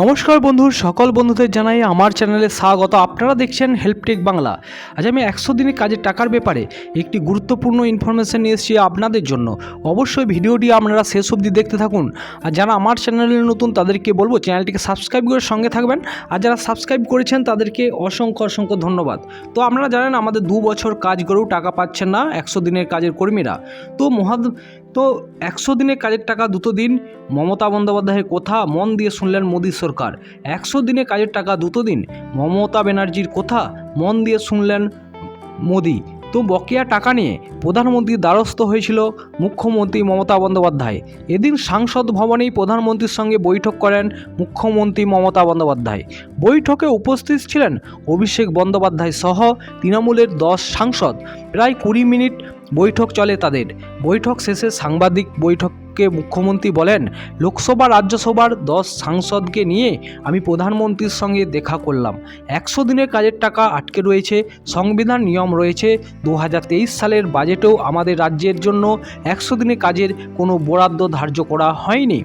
নমস্কার বন্ধু, সকল বন্ধুদের জানাই আমার চ্যানেলে স্বাগত। আপনারা দেখছেন হেল্পটেক বাংলা। আজ আমি একশো দিনের কাজের টাকার ব্যাপারে একটি গুরুত্বপূর্ণ ইনফরমেশন নিয়ে এসেছি আপনাদের জন্য। অবশ্যই ভিডিওটি আপনারা শেষ অবধি দেখতে থাকুন। আর যারা আমার চ্যানেলে নতুন, তাদেরকে বলব, চ্যানেলটিকে সাবস্ক্রাইব করে সঙ্গে থাকবেন। আর যারা সাবস্ক্রাইব করেছেন, তাদেরকে অসংখ্য অসংখ্য ধন্যবাদ। তো আপনারা জানেন, আমাদের দু বছর কাজ করেও টাকা পাচ্ছেন না একশো দিনের কাজের কর্মীরা। তো মহা তো একশো দিনের কাজের টাকা দুটো দিন মমতা বন্দ্যোপাধ্যায়ের কথা মন দিয়ে শুনলেন মোদী সরকার। একশো দিনে কাজের টাকা দুটো দিন মমতা ব্যানার্জির কথা মন দিয়ে শুনলেন মোদী। তো বকেয়া টাকা নিয়ে প্রধানমন্ত্রীর দ্বারস্থ হয়েছিল মুখ্যমন্ত্রী মমতা বন্দ্যোপাধ্যায়। এদিন সাংসদ ভবনেই প্রধানমন্ত্রীর সঙ্গে বৈঠক করেন মুখ্যমন্ত্রী মমতা বন্দ্যোপাধ্যায়। বৈঠকে উপস্থিত ছিলেন অভিষেক বন্দ্যোপাধ্যায় সহ তৃণমূলের দশ সাংসদ। প্রায় কুড়ি মিনিট বৈঠক চলে তাদের। বৈঠক শেষে সাংবাদিক বৈঠককে মুখ্যমন্ত্রী বলেন, লোকসভা, রাজ্যসভার দশ সাংসদকে নিয়ে আমি প্রধানমন্ত্রীর সঙ্গে দেখা করলাম। একশো দিনের কাজের টাকা আটকে রয়েছে, সংবিধান নিয়ম রয়েছে। দু হাজার তেইশ সালের বাজেটেও আমাদের রাজ্যের জন্য একশো দিনের কাজের কোনো বরাদ্দ ধার্য করা হয়নি।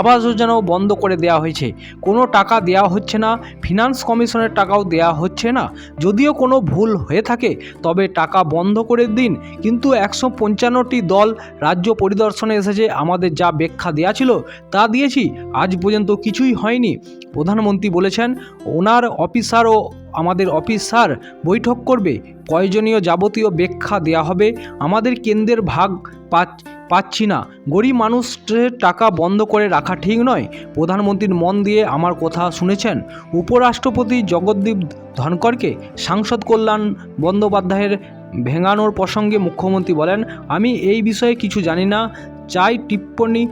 আবাস যোজনাও বন্ধ করে দেওয়া হয়েছে। কোনো টাকা দেওয়া হচ্ছে না, ফিনান্স কমিশনের টাকাও দেওয়া হচ্ছে না। যদিও কোনো ভুল হয়ে থাকে, তবে টাকা বন্ধ করে দিন। কিন্তু একশো পঞ্চান্নটি দল রাজ্য পরিদর্শনে এসেছে, আমাদের যা ব্যাখ্যা দেওয়া ছিল তা দিয়েছি। আজ পর্যন্ত কিছুই হয়নি। প্রধানমন্ত্রী বলেছেন, ওনার অফিসার ও আমাদের অফিসার বৈঠক করবে। প্রয়োজনীয় যাবতীয় ব্যাখ্যা দেওয়া হবে। আমাদের কেন্দ্রের ভাগ পাচ- পাচ্ছি না। গরিব মানুষের টাকা বন্ধ করে রাখা ঠিক নয়। প্রধানমন্ত্রীর মন দিয়ে আমার কথা শুনেছেন। উপরাষ্ট্রপতি জগদ্দীপ ধনকরকে সাংসদ কল্যাণ বন্দ্যোপাধ্যায়ের ভেঙানোর প্রসঙ্গে মুখ্যমন্ত্রী বলেন, আমি এই বিষয়ে কিছু জানি না। চাই টিপ্পণী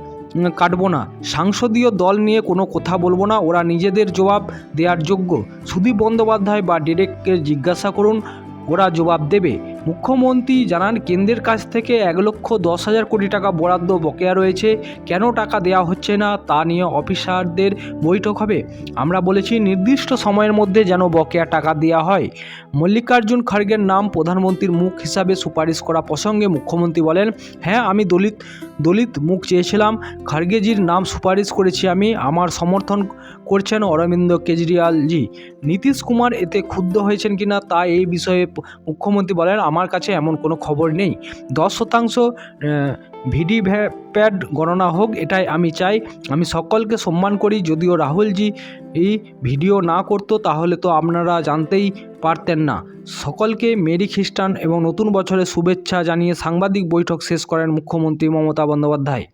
কাটবো না। সাংসদীয় দল নিয়ে কোনো কথা বলব না। ওরা নিজেদের জবাব দেওয়ার যোগ্য। সুদীপ বন্দ্যোপাধ্যায় বা ডিরেক্টকে জিজ্ঞাসা করুন, ওরা জবাব দেবে। মুখ্যমন্ত্রী জানান, কেন্দ্রের কাছ থেকে এক লক্ষ দশ হাজার কোটি টাকা বরাদ্দ বকেয়া রয়েছে। কেন টাকা দেওয়া হচ্ছে না? তা নিয়ে অফিসারদের বৈঠক হবে। আমরা বলেছি, নির্দিষ্ট সময়ের মধ্যে যেন বকেয়া টাকা দেওয়া হয়। মল্লিকার্জুন খড়গের নাম প্রধানমন্ত্রীর মুখ হিসাবে সুপারিশ করা প্রসঙ্গে মুখ্যমন্ত্রী বলেন হ্যাঁ আমি দলিত দলিত মুখ চেয়েছিলাম। খার্গেজির নাম সুপারিশ করেছি আমি। আমার সমর্থন করছেন অরবিন্দ কেজরিওয়ালজি। নীতিশ কুমার এতে ক্ষুব্ধ হয়েছেন কিনা তা এই বিষয়ে মুখ্যমন্ত্রী বলেন আমার কাছে এমন কোনো খবর নেই। দশ শতাংশ ভিডি প্যাড গণনা হোক, এটাই আমি চাই। আমি সকলকে সম্মান করি। যদিও রাহুলজি এই ভিডিও না করত, তাহলে তো আপনারা জানতেই পারতেন না। সকলকে মেরি খ্রিস্টান এবং নতুন বছরের শুভেচ্ছা জানিয়ে সাংবাদিক বৈঠক শেষ করেন মুখ্যমন্ত্রী মমতা বন্দ্যোপাধ্যায়।